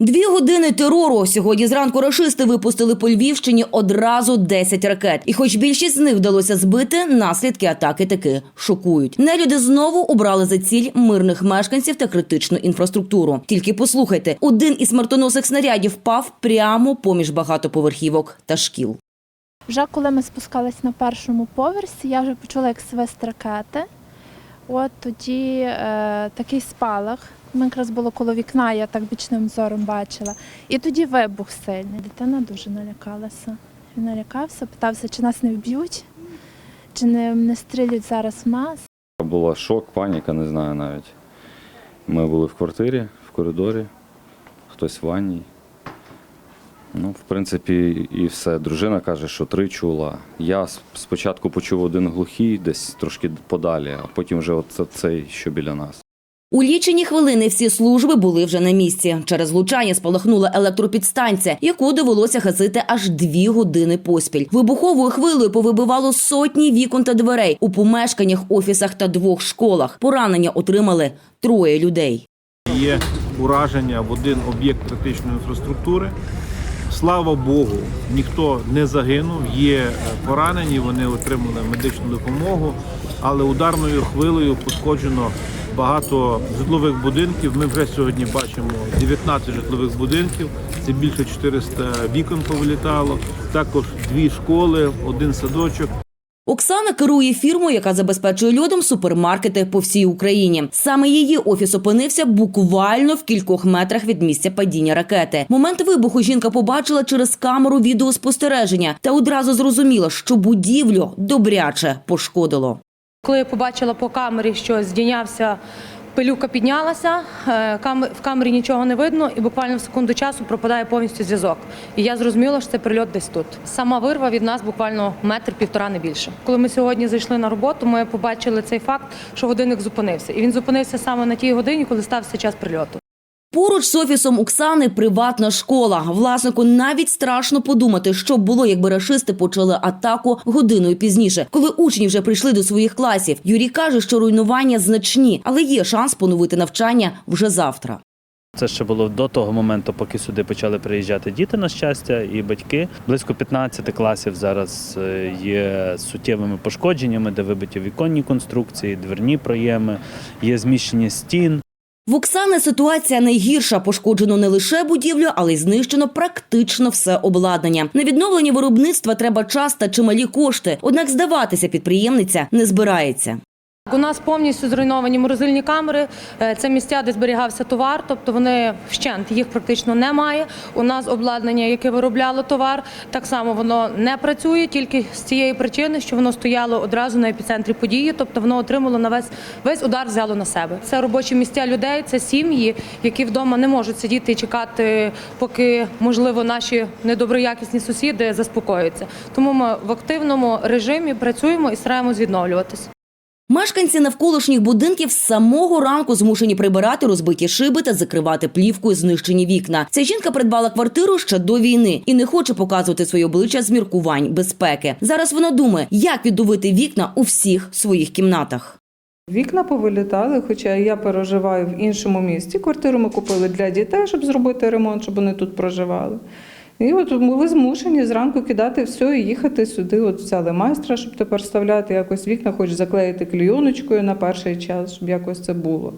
Дві години терору. Сьогодні зранку рашисти випустили по Львівщині одразу 10 ракет. І хоч більшість з них вдалося збити, наслідки атаки таки шокують. Нелюди знову обрали за ціль мирних мешканців та критичну інфраструктуру. Тільки послухайте, один із смертоносних снарядів впав прямо поміж багатоповерхівок та шкіл. Вже коли ми спускались на першому поверсі, я вже почула як свист ракети. От тоді е, такий спалах. Ми якраз було коло вікна, я так бічним зором бачила. І тоді вибух сильний. Дитина дуже налякалася. Він налякався, питався, чи нас не вб'ють, чи не, не стрілять зараз в нас. Була шок, паніка, не знаю навіть. Ми були в квартирі, в коридорі, хтось в ванній. Ну, в принципі, і все. Дружина каже, що три чула. Я спочатку почув один глухий, десь трошки подалі, а потім вже оце цей, що біля нас. У лічені хвилини всі служби були вже на місці. Через влучання спалахнула електропідстанція, яку довелося гасити аж дві години поспіль. Вибуховою хвилею повибивало сотні вікон та дверей у помешканнях, офісах та двох школах. Поранення отримали троє людей. Є ураження в один об'єкт критичної інфраструктури. Слава Богу, ніхто не загинув, є е, поранені, вони отримали медичну допомогу, але ударною хвилею пошкоджено багато житлових будинків. Ми вже сьогодні бачимо 19 житлових будинків, це більше 400 вікон повилітало, також дві школи, один садочок. Оксана керує фірмою, яка забезпечує льодом супермаркети по всій Україні. Саме її офіс опинився буквально в кількох метрах від місця падіння ракети. Момент вибуху жінка побачила через камеру відеоспостереження та одразу зрозуміла, що будівлю добряче пошкодило. Коли я побачила по камері, що здійнявся, пилюка піднялася, е, в камері нічого не видно, і буквально в секунду часу пропадає повністю зв'язок. І я зрозуміла, що це прильот десь тут. Сама вирва від нас буквально метр півтора не більше. Коли ми сьогодні зайшли на роботу, ми побачили цей факт, що годинник зупинився. І він зупинився саме на тій годині, коли стався час прильоту. Поруч з офісом Оксани приватна школа. Власнику навіть страшно подумати, що б було, якби рашисти почали атаку годиною пізніше, коли учні вже прийшли до своїх класів. Юрій каже, що руйнування значні, але є шанс поновити навчання вже завтра. Це ще було до того моменту, поки сюди почали приїжджати діти, на щастя, і батьки. Близько 15 класів зараз е, є суттєвими пошкодженнями, де вибиті віконні конструкції, дверні проєми, є зміщення стін. В Оксани ситуація найгірша. Пошкоджено не лише будівлю, але й знищено практично все обладнання. На відновлення виробництва треба час та чималі кошти. Однак здаватися підприємниця не збирається. У нас повністю зруйновані морозильні камери. Е, Це місця, де зберігався товар, тобто вони вщент, їх практично немає. У нас обладнання, яке виробляло товар, так само воно не працює тільки з цієї причини, що воно стояло одразу на епіцентрі події, тобто воно отримало на весь весь удар взяло на себе. Це робочі місця людей, це сім'ї, які вдома не можуть сидіти і чекати, поки можливо наші недоброякісні сусіди заспокоюються. Тому ми в активному режимі працюємо і стараємось відновлюватися. Мешканці навколишніх будинків з самого ранку змушені прибирати розбиті шиби та закривати плівкою знищені вікна. Ця жінка придбала квартиру ще до війни і не хоче показувати своє обличчя з міркувань безпеки. Зараз вона думає, як відновити вікна у всіх своїх кімнатах. Вікна повилітали, хоча я переживаю в іншому місті. Квартиру ми купили для дітей, щоб зробити ремонт, щоб вони тут проживали. І от були змушені зранку кидати все і їхати сюди. От взяли майстра, щоб тепер вставляти якось вікна, хоч заклеїти клійоночкою на перший час, щоб якось це було.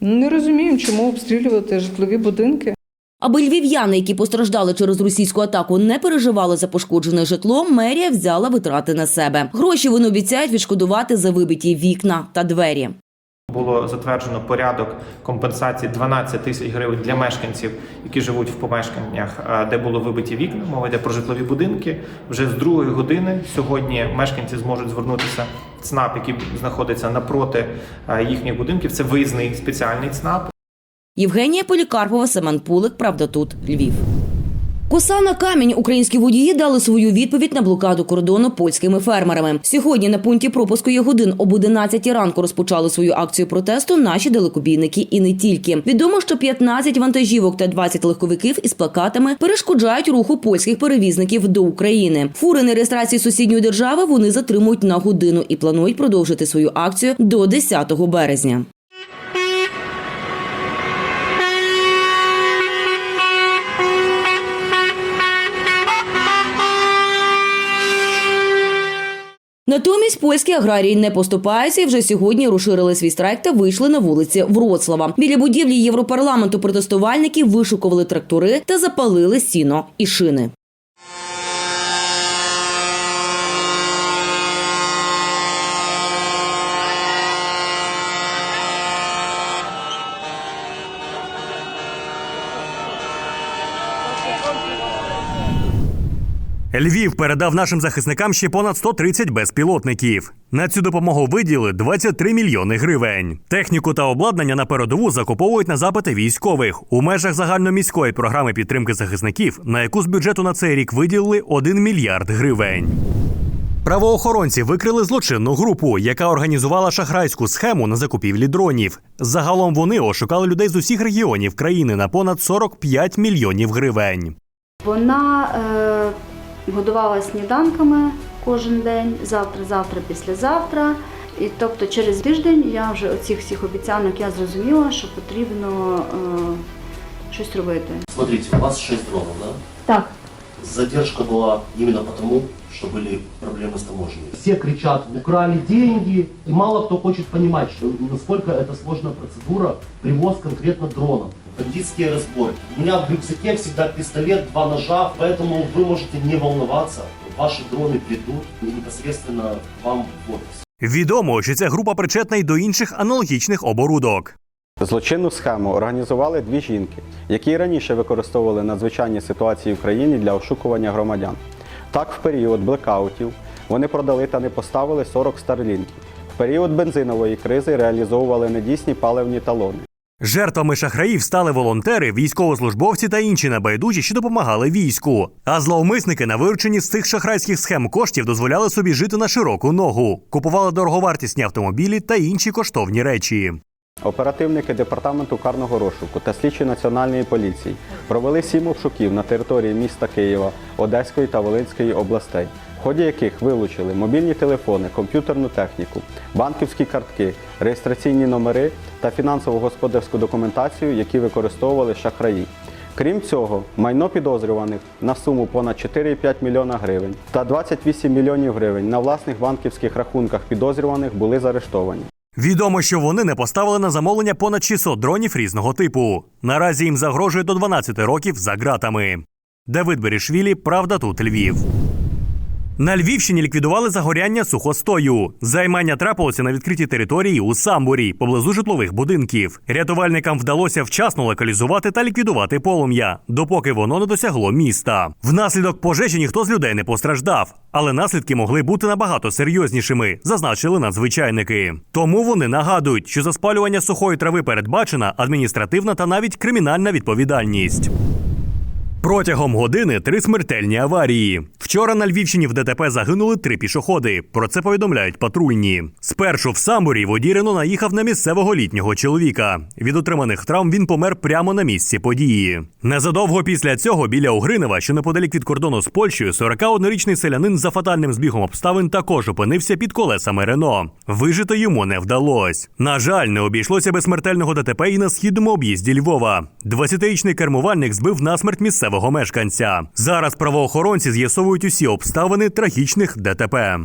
Ну, Не розуміємо, чому обстрілювати житлові будинки. Аби львів'яни, які постраждали через російську атаку, не переживали за пошкоджене житло, мерія взяла витрати на себе. Гроші вони обіцяють відшкодувати за вибиті вікна та двері. Було затверджено порядок компенсації 12 тисяч гривень для мешканців, які живуть в помешканнях, е, де було вибиті вікна. Мова йде про житлові будинки. Вже з другої години сьогодні мешканці зможуть звернутися в ЦНАП, який знаходиться напроти е, їхніх будинків. Це виїзний спеціальний ЦНАП. Євгенія Полікарпова, Семен Пулик, правда тут Львів. Коса на камінь українські водії дали свою відповідь на блокаду кордону польськими фермерами. Сьогодні на пункті пропуску є годин об 11 ранку розпочали свою акцію протесту наші далекобійники і не тільки. Відомо, що 15 вантажівок та 20 легковиків із плакатами перешкоджають руху польських перевізників до України. Фури на реєстрації сусідньої держави вони затримують на годину і планують продовжити свою акцію до 10 березня. Натомість польські аграрії не поступаються і вже сьогодні розширили свій страйк та вийшли на вулиці Вроцлава. Біля будівлі Європарламенту протестувальники вишукували трактори та запалили сіно і шини. Львів передав нашим захисникам ще понад 130 безпілотників. На цю допомогу виділили 23 мільйони гривень. Техніку та обладнання на передову закуповують на запити військових у межах загальноміської програми підтримки захисників, на яку з бюджету на цей рік виділили 1 мільярд гривень. Правоохоронці викрили злочинну групу, яка організувала шахрайську схему на закупівлі дронів. Загалом вони ошукали людей з усіх регіонів країни на понад 45 мільйонів гривень. Вона е, годувала сніданками кожен день, завтра, завтра, післязавтра. І тобто через тиждень я вже оцих всіх обіцянок я зрозуміла, що потрібно е, щось робити. Смотрите, у вас 6 дронів, да? Так. Задержка була іменно потому, что были проблемы с таможней. Все кричат, украли деньги, и мало кто хочет понимать, что насколько это сложная процедура, привоз конкретно дронов. Бандитские разборки. У меня в рюкзаке всегда пистолет, два ножа, поэтому вы можете не волноваться. Ваши дроны придут и непосредственно вам в офис. Відомо, що ця група причетна й до інших аналогічних оборудок. Злочинну схему організували дві жінки, які й раніше використовували надзвичайні ситуації в країні для ошукування громадян. Так, в період блекаутів вони продали та не поставили 40 старлінків. В період бензинової кризи реалізовували недійсні паливні талони. Жертвами шахраїв стали волонтери, військовослужбовці та інші небайдужі, що допомагали війську. А зловмисники на вирученні з цих шахрайських схем коштів дозволяли собі жити на широку ногу, купували дороговартісні автомобілі та інші коштовні речі. Оперативники департаменту карного розшуку та слідчі національної поліції провели сім обшуків на території міста Києва, Одеської та Волинської областей, в ході яких вилучили мобільні телефони, комп'ютерну техніку, банківські картки, реєстраційні номери та фінансово-господарську документацію, які використовували шахраї. Крім цього, майно підозрюваних на суму понад 4,5 мільйона гривень та 28 мільйонів гривень на власних банківських рахунках підозрюваних були заарештовані. Відомо, що вони не поставили на замовлення понад 600 дронів різного типу. Наразі їм загрожує до 12 років за ґратами. Давид Берішвілі, Правда тут Львів. На Львівщині ліквідували загоряння сухостою. Займання трапилося на відкритій території у Самбурі, поблизу житлових будинків. Рятувальникам вдалося вчасно локалізувати та ліквідувати полум'я, допоки воно не досягло міста. Внаслідок пожежі ніхто з людей не постраждав, але наслідки могли бути набагато серйознішими, зазначили надзвичайники. Тому вони нагадують, що за спалювання сухої трави передбачена адміністративна та навіть кримінальна відповідальність. Протягом години три смертельні аварії. Вчора на Львівщині в ДТП загинули три пішоходи. Про це повідомляють патрульні. Спершу в Самбурі водій Рено наїхав на місцевого літнього чоловіка. Від отриманих травм він помер прямо на місці події. Незадовго після цього біля Угринева, що неподалік від кордону з Польщею, 41-річний селянин за фатальним збігом обставин також опинився під колесами Рено. Вижити йому не вдалось. На жаль, не обійшлося без смертельного ДТП і на східному об'їзді Львова. 20-річний кермувальник збив насмерть місцевого мешканця. Зараз правоохоронці з'ясовують усі обставини трагічних ДТП.